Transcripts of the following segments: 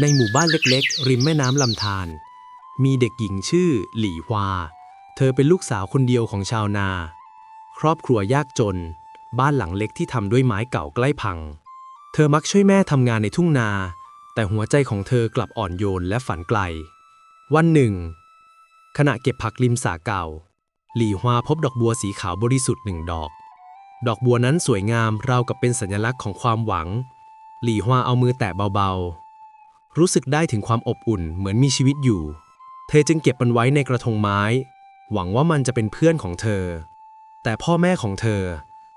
ในหมู่บ้านเล็กๆ ริมแม่น้ำลำธารมีเด็กหญิงชื่อ หลี่ฮวา เธอเป็นลูกสาวคนเดียวของชาวนา ครอบครัวยากจน บ้านหลังเล็กที่ทำด้วยไม้เก่าใกล้พัง เธอมักช่วยแม่ทำงานในทุ่งนา แต่หัวใจของเธอกลับอ่อนโยนและฝันไกล วันหนึ่ง ขณะเก็บผักริมสาเก่า หลี่ฮวาพบดอกบัวสีขาวบริสุทธิ์หนึ่งดอก ดอกบัวนั้นสวยงามราวกับเป็นสัญลักษณ์ของความหวัง หลี่ฮวาเอามือแตะเบาๆ รู้สึกได้ถึงความอบอุ่นเหมือนมีชีวิตอยู่ เธอจึงเก็บมันไว้ในกระทงไม้ หวังว่ามันจะเป็นเพื่อนของเธอ แต่พ่อแม่ของเธอ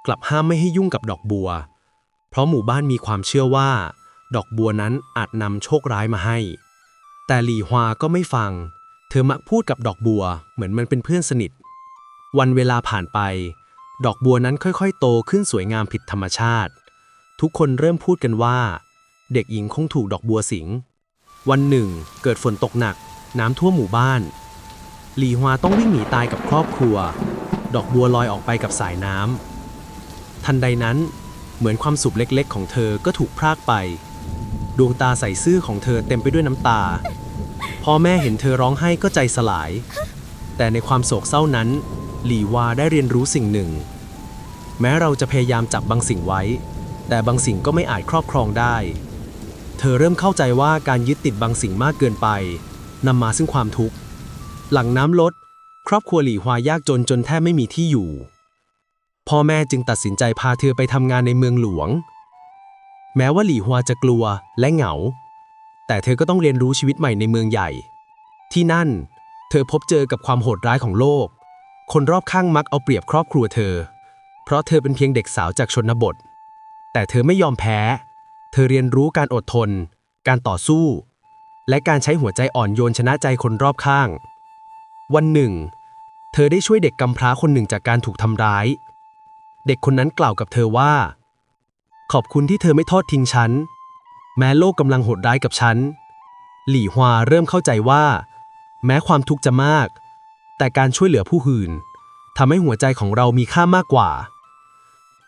กลับห้ามไม่ให้ยุ่งกับดอกบัว เพราะหมู่บ้านมีความเชื่อว่า ดอกบัวนั้นอาจนำโชคร้ายมาให้ แต่หลี่ฮวาก็ไม่ฟัง เธอมักพูดกับดอกบัวเหมือนมันเป็นเพื่อนสนิท วันเวลาผ่านไป ดอกบัวนั้นค่อยๆ โตขึ้นสวยงามผิดธรรมชาติ ทุกคนเริ่มพูดกันว่า เด็กหญิงคงถูกดอกบัวสิง วันหนึ่ง เกิดฝนตกหนัก น้ำท่วมหมู่บ้าน หลีฮวาต้องวิ่งหนีตายกับครอบครัว ดอกบัวลอยออกไปกับสายน้ำทันใดนั้น เหมือนความสุขเล็กๆ ของเธอก็ถูกพรากไป ดวงตาใสซื่อของเธอเต็มไปด้วยน้ำตา พ่อแม่เห็นเธอร้องไห้ก็ใจสลาย แต่ในความโศกเศร้านั้น หลีวาได้เรียนรู้สิ่งหนึ่ง แม้เราจะพยายามจับบางสิ่งไว้แต่บางสิ่งก็ไม่อาจครอบครองได้ ธอเริ่มเข้าใจว่าการยึดติดบางสิ่งมากเกินไปนำมาซึ่งความทุกข์ หลังน้ำลด ครอบครัวหลี่ฮวายากจนจนแทบไม่มีที่อยู่ พ่อแม่จึงตัดสินใจพาเธอไปทำงานในเมืองหลวง แม้ว่าหลี่ฮวาจะกลัวและเหงา แต่เธอก็ต้องเรียนรู้ชีวิตใหม่ในเมืองใหญ่ ที่นั่น เธอพบเจอกับความโหดร้ายของโลก คนรอบข้างมักเอาเปรียบครอบครัวเธอ เพราะเธอเป็นเพียงเด็กสาวจากชนบท แต่เธอไม่ยอมแพ้ เธอเรียนรู้การอดทน การต่อสู้ และการใช้หัวใจอ่อนโยนชนะใจคนรอบข้าง วันหนึ่ง เธอได้ช่วยเด็กกำพร้าคนหนึ่งจากการถูกทำร้าย เด็กคนนั้นกล่าวกับเธอว่า ขอบคุณที่เธอไม่ทอดทิ้งฉัน แม้โลกกำลังโหดร้ายกับฉัน หลี่ฮวาเริ่มเข้าใจว่า แม้ความทุกข์จะมาก แต่การช่วยเหลือผู้อื่นทำให้หัวใจของเรามีค่ามากกว่า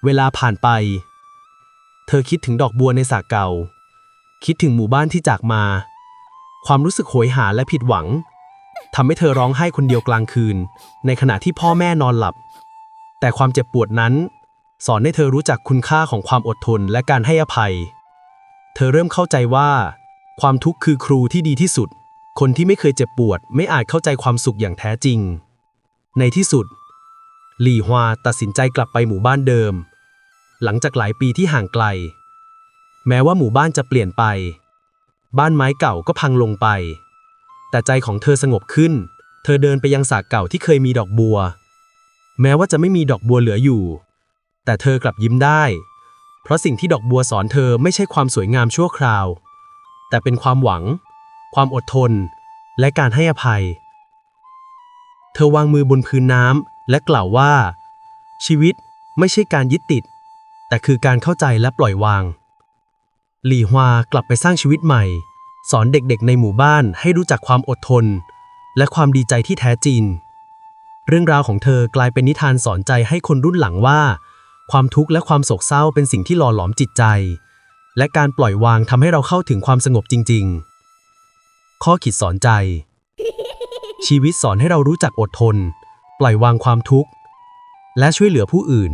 เวลาผ่านไป เธอคิดถึงดอกบัวในสระเก่า คิดถึงหมู่บ้านที่จากมา ความรู้สึกโหยหาและผิดหวังทำให้เธอร้องไห้คนเดียวกลางคืน ในขณะที่พ่อแม่นอนหลับ แต่ความเจ็บปวดนั้น สอนให้เธอรู้จักคุณค่าของความอดทนและการให้อภัย เธอเริ่มเข้าใจว่า ความทุกข์คือครูที่ดีที่สุด คนที่ไม่เคยเจ็บปวด ไม่อาจเข้าใจความสุขอย่างแท้จริง ในที่สุด หลี่ฮวาตัดสินใจกลับไปหมู่บ้านเดิม หลังจากหลายปีที่ห่างไกล แม้ว่าหมู่บ้านจะเปลี่ยนไป บ้านไม้เก่าก็พังลงไป แต่ใจของเธอสงบขึ้น เธอเดินไปยังสระเก่าที่เคยมีดอกบัว แม้ว่าจะไม่มีดอกบัวเหลืออยู่ แต่เธอกลับยิ้มได้ เพราะสิ่งที่ดอกบัวสอนเธอไม่ใช่ความสวยงามชั่วคราว แต่เป็นความหวัง ความอดทน และการให้อภัย เธอวางมือบนพื้นน้ำและกล่าวว่า ชีวิตไม่ใช่การยึดติด แต่คือการเข้าใจและปล่อยวาง หลี่ฮวากลับไปสร้างชีวิตใหม่ สอนเด็กๆในหมู่บ้านให้รู้จักความอดทน และความดีใจที่แท้จริง เรื่องราวของเธอกลายเป็นนิทานสอนใจให้คนรุ่นหลังว่า ความทุกข์และความโศกเศร้าเป็นสิ่งที่หล่อหลอมจิตใจ และการปล่อยวางทำให้เราเข้าถึงความสงบจริง ๆ ข้อคิดสอนใจ ชีวิตสอนให้เรารู้จักอดทน ปล่อยวางความทุกข์ และช่วยเหลือผู้อื่น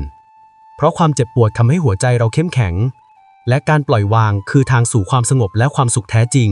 เพราะความเจ็บปวดทำให้หัวใจเราเข้มแข็ง และการปล่อยวางคือทางสู่ความสงบและความสุขแท้จริง